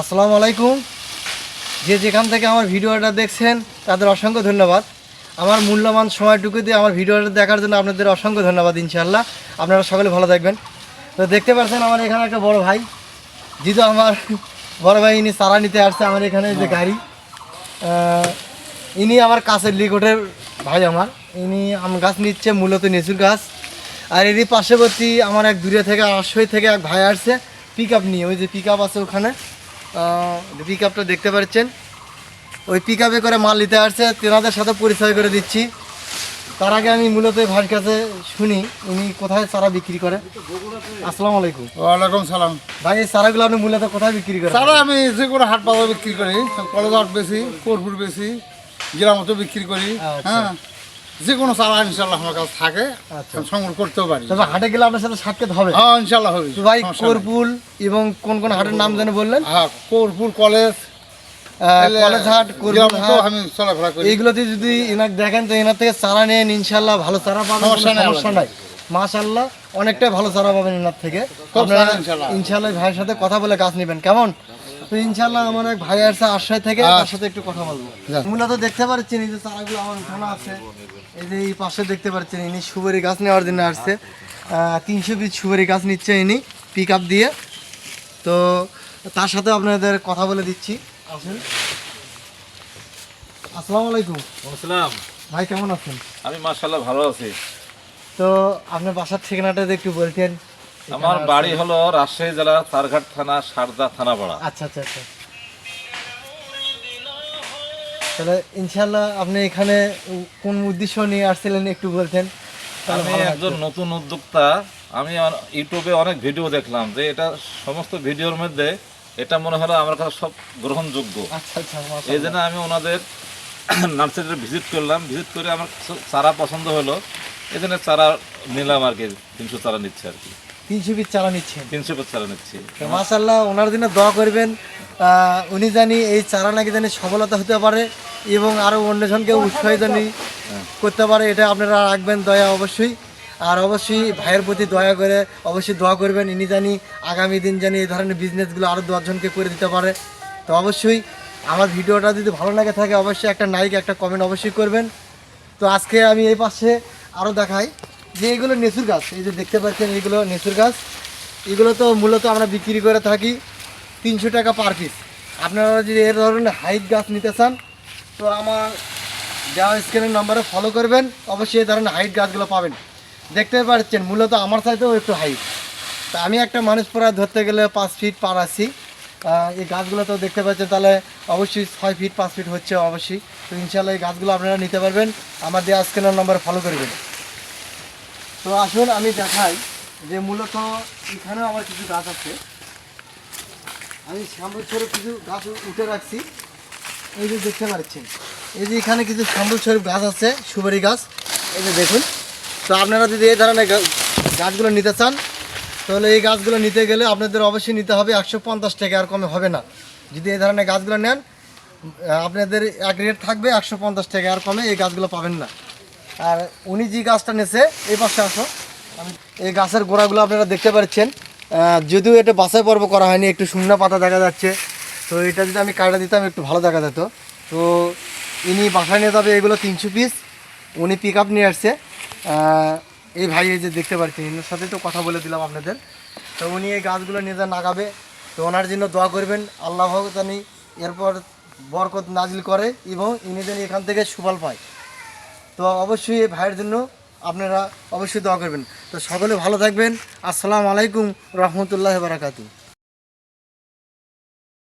আসসালামু আলাইকুম। যে যেখান থেকে আমার ভিডিওটা দেখছেন, তাদের অসংখ্য ধন্যবাদ। আমার মূল্যবান সময়টুকু দিয়ে আমার ভিডিওটা দেখার জন্য আপনাদের অসংখ্য ধন্যবাদ ইনশাল্লাহ আপনারা সকলে ভালো থাকবেন। তো দেখতে পাচ্ছেন আমার এখানে একটা বড় ভাই। যেহেতু আমার বড় ভাই, ইনি চারা নিতে আসছে আমার এখানে যে গাড়ি। ইনি আমার কাছের লিকটের ভাই আমার। ইনি আম গাছ নিচ্ছে, মূলত নেচুর গাছ। আর এরই পার্শ্ববর্তী আমার এক দূরে থেকে, আশ্রয় থেকে এক ভাই আসছে পিক আপ নিয়ে। ওই যে পিক আপ আছে ওখানে। পিক আপটা দেখতে পাচ্ছেন ওই পিক আপে করে মাল নিতে আসছে। তেনাদের সাথে পরিচয় করে দিচ্ছি। তার আগে আমি মূলত ভাইয়ের কাছে শুনি উনি কোথায় চারা বিক্রি করে। আসসালামু আলাইকুম। ওয়ালাইকুম সালাম। ভাই এই চারাগুলো আপনি মূলত কোথায় বিক্রি করেন? তারা আমি যে কোনো হাট বাজার বিক্রি করি। কলেজ হাট বেশি কোরপুর বেশি গ্রামতো বিক্রি করি। আচ্ছা। হ্যাঁ। যে কোনো চারা ইনশাল্লাহ আমার কাছে থাকে আচ্ছা। সংগ্রহ করতেও পারি। তবে হাটে গেলে আপনার সাথে সাক্ষাৎ হবে? হ্যাঁ ইনশাল্লাহ হবে। ভাই। কোরপুল এবং কোন কোন হাটের নাম জানে বললেন? হ্যাঁ কোরপুর কলেজ কলেজ হাট কোরপুল হাট আমি চলাফেরা করি। এইগুলোতে যদি এনাক দেখেন তো এনার থেকে চারা নেন ইনশাল্লাহ ভালো চারা পাবেন সমস্যা নাই মাশাল্লাহ অনেকটাই ভালো চারা পাবেন এনার থেকে। ইনশাল্লাহ। ইনশাল্লাহ ভাইয়ের সাথে কথা বলে গাছ নেবেন। কেমন? তো ইনশাল্লাহ আমার এক ভাই আসছে আশ্রয় থেকে তার সাথে একটু কথা বলব। মূলত দেখতে পাচ্ছেন এই যে চারাগুলো আমার উঠানো আছে। এই যে এই পাশে দেখতে পাচ্ছেন ইনি সুপারি গাছ নেওয়ার জন্য আসছে। তিনশো পিস সুপারি গাছ নিচ্ছে ইনি পিক আপ দিয়ে। তো তার সাথে আপনাদের কথা বলে দিচ্ছি। আসেন। আসসালামু আলাইকুম। আসসালাম। ভাই কেমন আছেন? আমি মার্শাল্লাহ ভালো আছি। তো আপনার বাসার ঠিকানাটা একটু বলতেন। আমার বাড়ি হলো রাজশাহী জেলা সারঘাট থানা সারদা থানাপাড়া আচ্ছা আচ্ছা আচ্ছা। তাহলে ইনশাল্লাহ আপনি এখানে কোন উদ্দেশ্য নিয়ে আসছিলেন একটু বলতেন? আমি একজন নতুন উদ্যোক্তা। আমি ইউটিউবে অনেক ভিডিও দেখলাম যে এটা সমস্ত ভিডিওর মধ্যে এটা মনে হলো আমার কাছে সব গ্রহণযোগ্য। আচ্ছা আচ্ছা এই জন্য আমি ওনাদের নার্সারিতে ভিজিট করলাম। ভিজিট করে আমার চারা পছন্দ হলো। এই জন্য চারা নিলাম আর কি তিনশো চারা নিচ্ছে আর কি। তিনশো পিস চালা নিচ্ছেন তিনশো পিস চারা নিচ্ছি। তো মাশাল্লাহ ওনার জন্য দোয়া করবেন উনি জানি এই চারা নাকি জানি সফলতা হতে পারে এবং আরও অন্যজনকে উৎসাহিত করতে পারে এটা আপনারা রাখবেন দয়া অবশ্যই। আর অবশ্যই ভাইয়ের প্রতি দয়া করে অবশ্যই দোয়া করবেন ইনি জানি আগামী দিন জানি এই ধরনের বিজনেসগুলো আরও দশজনকে করে দিতে পারে। তো অবশ্যই আমার ভিডিওটা যদি ভালো লাগে থাকে অবশ্যই একটা লাইক একটা কমেন্ট অবশ্যই করবেন। তো আজকে আমি এই পাশে আরও দেখাই। যে এগুলো নেচুর গাছ এই যে দেখতে পাচ্ছেন এগুলো নেচুর গাছ এগুলো তো মূলত আমরা বিক্রি করে থাকি তিনশো টাকা পার পিস আপনারা যদি এর ধরনের হাইট গাছ নিতে চান তো আমার দেওয়া স্ক্রিনের নাম্বারে ফলো করবেন অবশ্যই এই ধরনের হাইট গাছগুলো পাবেন। দেখতে পাচ্ছেন মূলত আমার চাইতেও একটু হাইট তা আমি একটা মানুষ প্রায় ধরতে গেলে পাঁচ ফিট পার আহ, এই গাছগুলো তো দেখতে পাচ্ছেন তাহলে অবশ্যই ছয় ফিট পাঁচ ফিট হচ্ছে অবশ্যই। তো ইনশাল্লাহ এই গাছগুলো আপনারা নিতে পারবেন। আমার দেওয়া স্ক্রিনের নাম্বারে ফলো করবেন। তো আসুন, আমি দেখাই যে মূলত এখানেও আমার কিছু গাছ আছে। আমি শ্যামল স্বরূপ কিছু গাছ উঠে রাখছি। এই যে দেখতে পাচ্ছেন, এই যে এখানে কিছু শ্যামল স্বরূপ গাছ আছে, সুপারি গাছ। এই যে দেখুন, তো আপনারা যদি এই ধরনের গাছগুলো নিতে চান, তাহলে এই গাছগুলো নিতে গেলে আপনাদের অবশ্যই নিতে হবে একশো পঞ্চাশ টাকা, আর কমে হবে না। যদি এই ধরনের গাছগুলো নেন আপনাদের এক রেট থাকবে একশো পঞ্চাশ টাকা, আর কমে এই গাছগুলো পাবেন না। আর উনি যে গাছটা নেছে, এই পাশে আসো। এই গাছের গোড়াগুলো আপনারা দেখতে পাচ্ছেন। যদিও এটা বাসায় পর্ব করা হয়নি, একটু শূন্য পাতা দেখা যাচ্ছে। তো এটা যদি আমি কাটা দিতাম, একটু ভালো দেখা যেত। তো ইনি বাসায় নিয়ে যাবে এগুলো তিনশো পিস উনি পিক আপ নিয়ে আসছে। এই ভাই এই যে দেখতে পাচ্ছেন, এনার সাথে তো কথা বলে দিলাম আপনাদের। তো উনি এই গাছগুলো নিয়ে যা নাগাবে। তো ওনার জন্য দোয়া করবেন, আল্লাহ জানি এরপর বরকত নাজিল করে এবং ইনি যেন এখান থেকে সুফল পায়। তো অবশ্যই এই ভাইয়ের জন্য আপনারা অবশ্যই দোয়া করবেন। তো সকলে ভালো থাকবেন। আসসালামু আলাইকুম রহমতুল্লাহ বারাকাতু